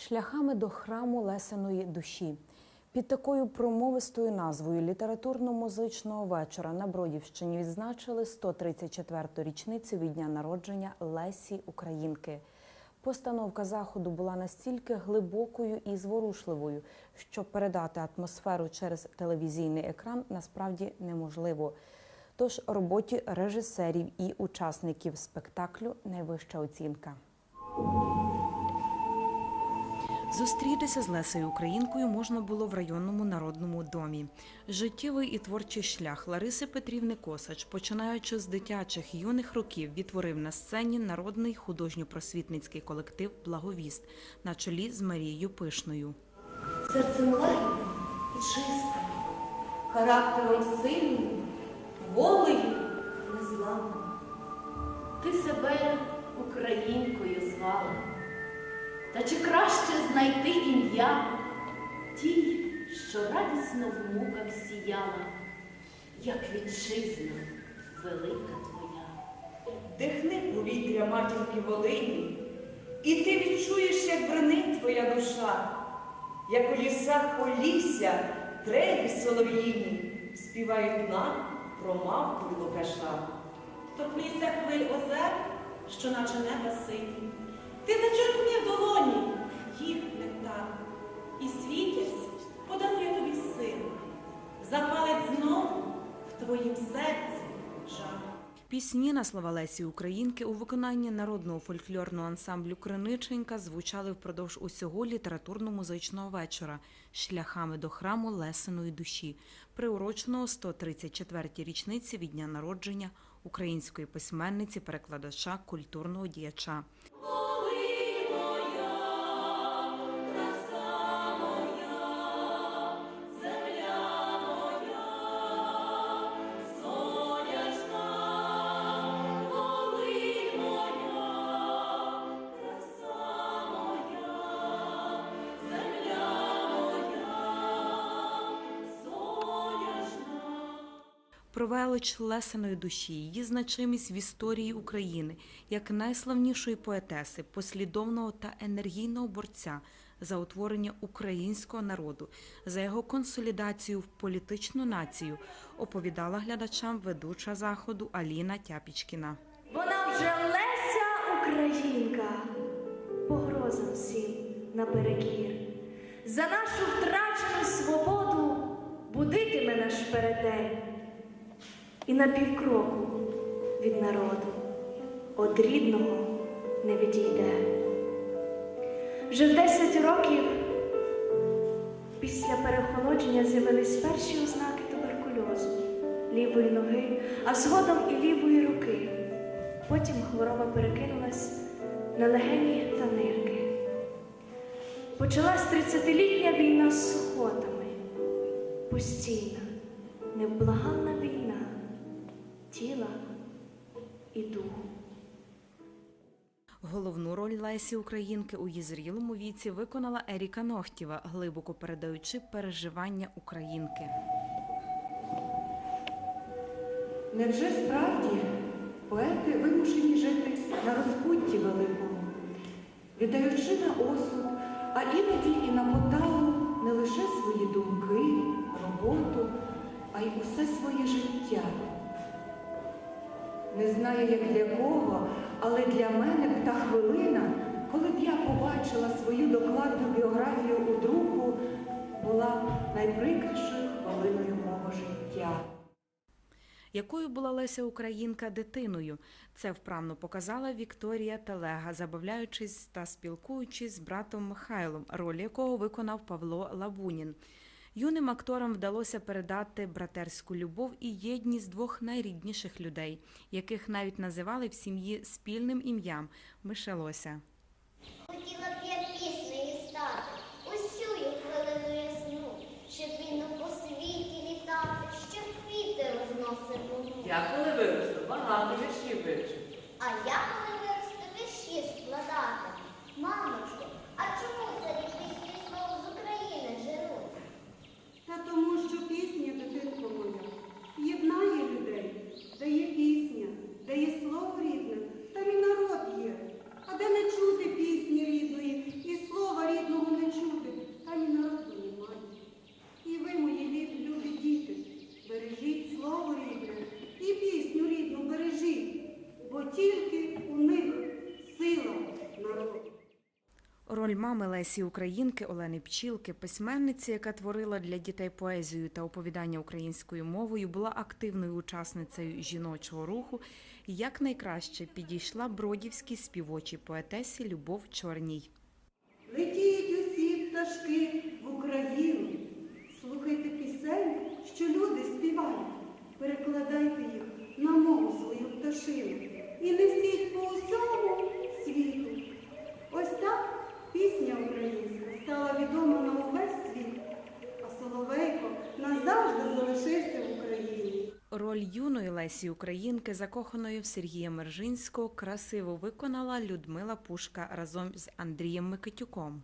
Шляхами до храму Лесеної душі. Під такою промовистою назвою літературно-музичного вечора на Бродівщині відзначили 134-ту річницю від дня народження Лесі Українки. Постановка заходу була настільки глибокою і зворушливою, що передати атмосферу через телевізійний екран насправді неможливо. Тож роботі режисерів і учасників спектаклю найвища оцінка. Зустрітися з Лесею Українкою можна було в районному народному домі. Життєвий і творчий шлях Лариси Петрівни Косач, починаючи з дитячих юних років, відтворив на сцені народний художньо-просвітницький колектив Благовіст на чолі з Марією Пишною. серцем лагідним і чистим, характером сильним, волею незламним. Ти себе українкою звала, та чи краще знайти ім'я тій, що радісно в муках сіяла, як вітчизна велика твоя. Дихни повітря матінки Волині, і ти відчуєш, як бренить твоя душа, як у лісах полісся трелі солов'їні співають нам про мавку й лукаша. Торкнися хвиль озер, що наче небо сині. Ти зачерпни в долоні їх нектар, і світязь подарує тобі силу. Запалить знову в твоїм серці жар. Пісні на слова Лесі Українки у виконанні народного фольклорного ансамблю Криниченька звучали впродовж усього літературно-музичного вечора шляхами до храму Лесеної душі, приуроченого 134-й річниці від дня народження української письменниці, перекладача, культурного діяча. Про велич Лесеної душі, її значимість в історії України як найславнішої поетеси, послідовного та енергійного борця за утворення українського народу, за його консолідацію в політичну націю, оповідала глядачам ведуча заходу Аліна Тяпічкіна. Вона вже Леся Українка, погрозам всім наперекір. За нашу втрачену свободу будитиме наш передень. І на півкроку від народу од рідного не відійде. Вже в 10 років після перехолодження з'явились перші ознаки туберкульозу лівої ноги, а згодом і лівої руки. Потім хвороба перекинулась на легені та нирки. Почалась 30-літня війна з сухотами. Постійна, невблаганна війна тіла і духу. Головну роль Лесі Українки у її зрілому віці виконала Еріка Нохтєва, глибоко передаючи переживання українки. Невже справді поети вимушені жити на розпутті великому, віддаючи на осуд, а іноді і на поталу не лише свої думки, роботу, а й усе своє життя. Не знаю, як для кого, але для мене та хвилина, коли б я побачила свою докладну біографію у друку, була найприкрішою хвилиною мого життя. Якою була Леся Українка дитиною? Це вправно показала Вікторія Телега, забавляючись та спілкуючись з братом Михайлом, роль якого виконав Павло Лабунін. Юним акторам вдалося передати братерську любов і єдність двох найрідніших людей, яких навіть називали в сім'ї спільним ім'ям Мишелося. Роль мами Лесі Українки Олени Пчілки, письменниці, яка творила для дітей поезію та оповідання українською мовою, була активною учасницею жіночого руху і якнайкраще підійшла бродівській співочій поетесі Любов Чорній. Летіть усі пташки в Україну. Слухайте пісень, що люди співають. Перекладайте їх на мову свою пташину і несіть по усьому світу. Роль юної Лесі Українки, закоханої в Сергія Мержинського, красиво виконала Людмила Пушка разом з Андрієм Микитюком.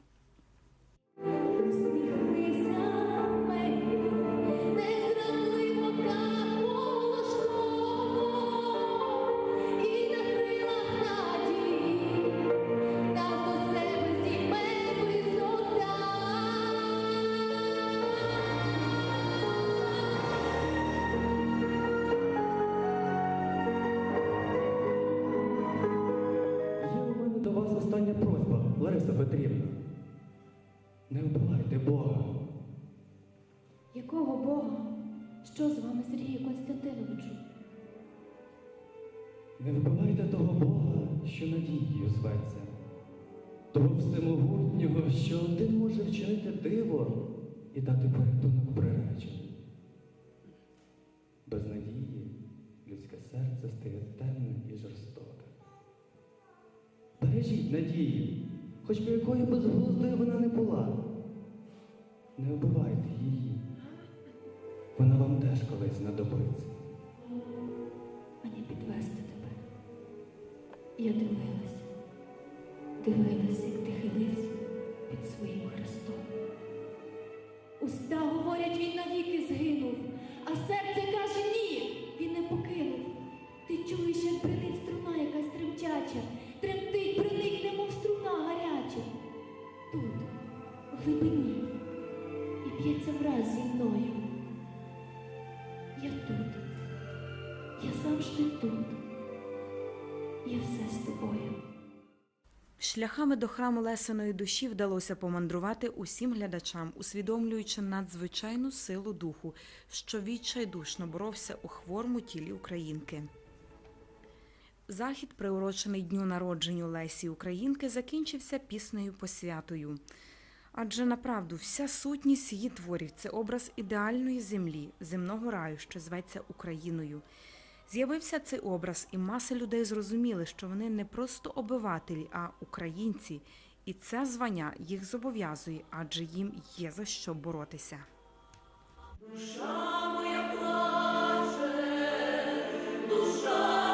Лариса Петрівна. Не вбивайте Бога. Якого Бога? Що з вами, Сергію Константиновичу? Не вбивайте того Бога, що надією зветься. Того всемогутнього, що один може вчинити диво і дати порятунок приреченим. Без надії людське серце стає темним і жорстоке. Бережіть надію, хоч би якою безглуздою вона не була. Не вбивайте її. Вона вам теж колись знадобиться. Мені підвести тебе. Я дивилась, дивилась, як ти хилився під своїм хрестом. Уста говорять, він навіки згинув, а серце каже ні, він не покинув. Ти чуєш, як бринить струна якась тремтяча, Тут, в глибині, і б'ється враз зі мною. Я тут, я завжди тут. Я все з тобою. Шляхами до храму Лесиної душі вдалося помандрувати усім глядачам, усвідомлюючи надзвичайну силу духу, що відчайдушно боровся у хворому тілі українки. Захід, приурочений дню народженню Лесі Українки, закінчився піснею посвятою. Адже направду вся сутність її творів це образ ідеальної землі, земного раю, що зветься Україною. З'явився цей образ, і маса людей зрозуміли, що вони не просто обивателі, а українці, і це звання їх зобов'язує, адже їм є за що боротися. Душа моя плаче, душа